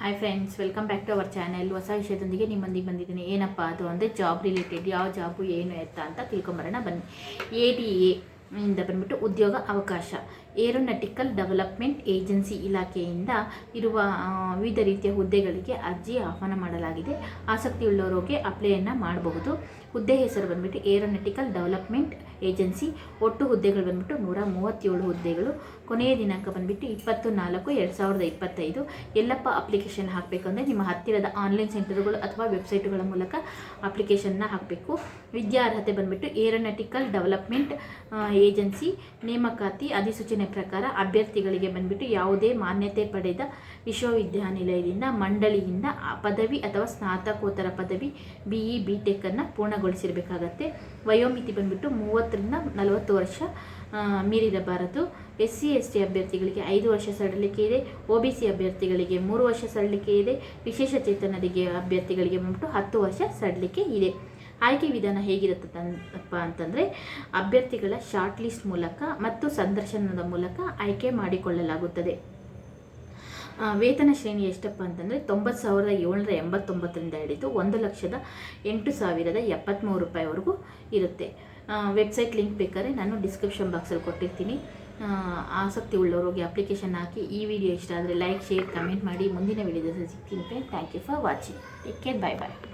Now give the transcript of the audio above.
Hi friends welcome back to our channel ಹೊಸ ವಿಷಯದೊಂದಿಗೆ ನಿಮ್ಮೊಂದಿಗೆ ಬಂದಿದ್ದೀನಿ. ಏನಪ್ಪ ಅದು ಅಂದರೆ ಜಾಬ್ ರಿಲೇಟೆಡ್ ಯಾವ ಜಾಬು ಏನು ಎತ್ತ ಅಂತ ತಿಳ್ಕೊಂಬರೋಣ ಬನ್ನಿ. ಎ ಡಿ ಎ ಇಂದ ಬಂದ್ಬಿಟ್ಟು ಉದ್ಯೋಗ ಅವಕಾಶ. ಏರೋನಾಟಿಕಲ್ ಡೆವಲಪ್ಮೆಂಟ್ ಏಜೆನ್ಸಿ ಇಲಾಖೆಯಿಂದ ಇರುವ ವಿವಿಧ ರೀತಿಯ ಹುದ್ದೆಗಳಿಗೆ ಅರ್ಜಿ ಆಹ್ವಾನ ಮಾಡಲಾಗಿದೆ. ಆಸಕ್ತಿಯುಳ್ಳವರಿಗೆ ಅಪ್ಲೈಯನ್ನು ಮಾಡಬಹುದು. ಹುದ್ದೆ ಹೆಸರು ಬಂದ್ಬಿಟ್ಟು ಏರೋನಾಟಿಕಲ್ ಡೆವಲಪ್ಮೆಂಟ್ ಏಜೆನ್ಸಿ. ಒಟ್ಟು ಹುದ್ದೆಗಳು ಬಂದ್ಬಿಟ್ಟು ನೂರ ಮೂವತ್ತೇಳು ಹುದ್ದೆಗಳು. ಕೊನೆಯ ದಿನಾಂಕ ಬಂದ್ಬಿಟ್ಟು ಇಪ್ಪತ್ತು ನಾಲ್ಕು ಎರಡು ಸಾವಿರದ ಇಪ್ಪತ್ತೈದು. ಎಲ್ಲಪ್ಪ ಅಪ್ಲಿಕೇಶನ್ ಹಾಕಬೇಕಂದ್ರೆ ನಿಮ್ಮ ಹತ್ತಿರದ ಆನ್ಲೈನ್ ಸೆಂಟರ್ಗಳು ಅಥವಾ ವೆಬ್ಸೈಟ್ಗಳ ಮೂಲಕ ಅಪ್ಲಿಕೇಶನ್ನ ಹಾಕಬೇಕು. ವಿದ್ಯಾರ್ಹತೆ ಬಂದ್ಬಿಟ್ಟು ಏರೋನಾಟಿಕಲ್ ಡೆವಲಪ್ಮೆಂಟ್ ಏಜೆನ್ಸಿ ನೇಮಕಾತಿ ಅಧಿಸೂಚನೆ ಪ್ರಕಾರ ಅಭ್ಯರ್ಥಿಗಳಿಗೆ ಬಂದ್ಬಿಟ್ಟು ಯಾವುದೇ ಮಾನ್ಯತೆ ಪಡೆದ ವಿಶ್ವವಿದ್ಯಾನಿಲಯದಿಂದ, ಮಂಡಳಿಯಿಂದ ಪದವಿ ಅಥವಾ ಸ್ನಾತಕೋತ್ತರ ಪದವಿ ಬಿ ಇ ಬಿ ಟೆಕ್ಕನ್ನು ಪೂರ್ಣಗೊಳಿಸಿರಬೇಕಾಗತ್ತೆ. ವಯೋಮಿತಿ ಬಂದ್ಬಿಟ್ಟು ಮೂವತ್ತರಿಂದ ನಲವತ್ತು ವರ್ಷ ಮೀರಿರಬಾರದು ಎಸ್ ಸಿ ಎಸ್ ಟಿ ಅಭ್ಯರ್ಥಿಗಳಿಗೆ ಐದು ವರ್ಷ ಸಡಿಲಿಕೆ ಇದೆ. ಒ ಬಿ ಸಿ ಅಭ್ಯರ್ಥಿಗಳಿಗೆ ಮೂರು ವರ್ಷ ಸಡಿಲಿಕೆ ಇದೆ. ವಿಶೇಷ ಚೇತನರಿಗೆ ಅಭ್ಯರ್ಥಿಗಳಿಗೆ ಬಂದ್ಬಿಟ್ಟು ಹತ್ತು ವರ್ಷ ಸಡಲಿಕೆ ಇದೆ. ಆಯ್ಕೆ ವಿಧಾನ ಹೇಗಿರುತ್ತಪ್ಪ ಅಂತಂದರೆ ಅಭ್ಯರ್ಥಿಗಳ ಶಾರ್ಟ್ ಲಿಸ್ಟ್ ಮೂಲಕ ಮತ್ತು ಸಂದರ್ಶನದ ಮೂಲಕ ಆಯ್ಕೆ ಮಾಡಿಕೊಳ್ಳಲಾಗುತ್ತದೆ. ವೇತನ ಶ್ರೇಣಿ ಎಷ್ಟಪ್ಪ ಅಂತಂದರೆ ತೊಂಬತ್ತು ಸಾವಿರದ ಏಳ್ನೂರ ಎಂಬತ್ತೊಂಬತ್ತರಿಂದ ಹಿಡಿದು ಒಂದು ಲಕ್ಷದ ಎಂಟು ಸಾವಿರದ ಎಪ್ಪತ್ತ್ಮೂರು ರೂಪಾಯಿವರೆಗೂ ಇರುತ್ತೆ. ವೆಬ್ಸೈಟ್ ಲಿಂಕ್ ಬೇಕಾದ್ರೆ ನಾನು ಡಿಸ್ಕ್ರಿಪ್ಷನ್ ಬಾಕ್ಸಲ್ಲಿ ಕೊಟ್ಟಿರ್ತೀನಿ. ಆಸಕ್ತಿ ಉಳ್ಳವರಿಗೆ ಅಪ್ಲಿಕೇಶನ್ ಹಾಕಿ ಈ ವಿಡಿಯೋ ಇಷ್ಟ ಆದರೆ ಲೈಕ್ ಶೇರ್ ಕಮೆಂಟ್ ಮಾಡಿ ಮುಂದಿನ ವಿಡಿಯೋದಲ್ಲಿ ಸಿಗ್ತೀನಿ thank you for watching take care bye bye